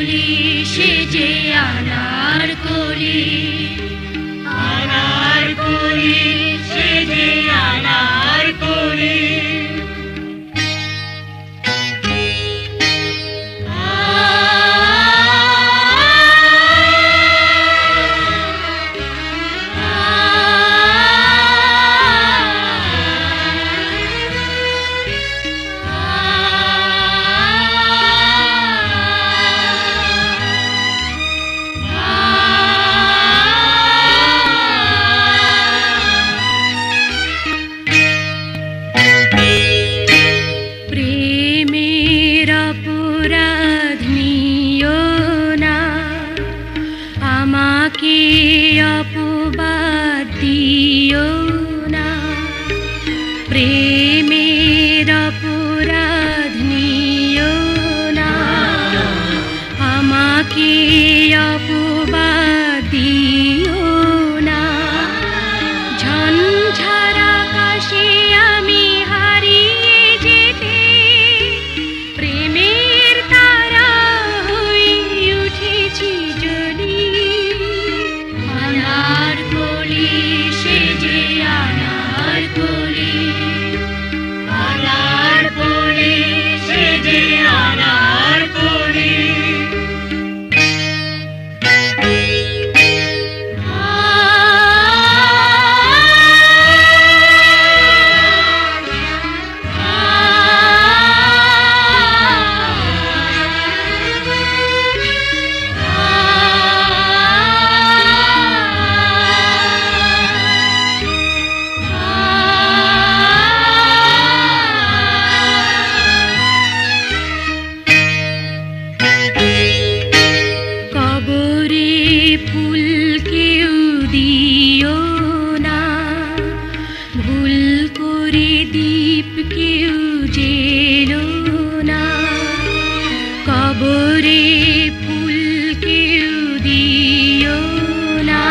কলি সেজে আনার কলি আনার কলি। की या কবরে ফুল কেউ দিও না, ভুল করে দীপ কেউ জেলো না। কবরে ফুল কেউ দিও না,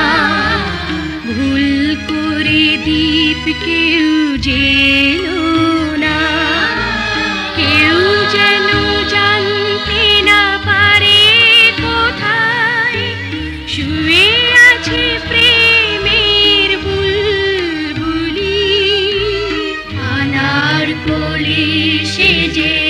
ভুল করে দীপ কেউ জেলো না। কেউ যেন বুলবুলি আনার কলি সে যে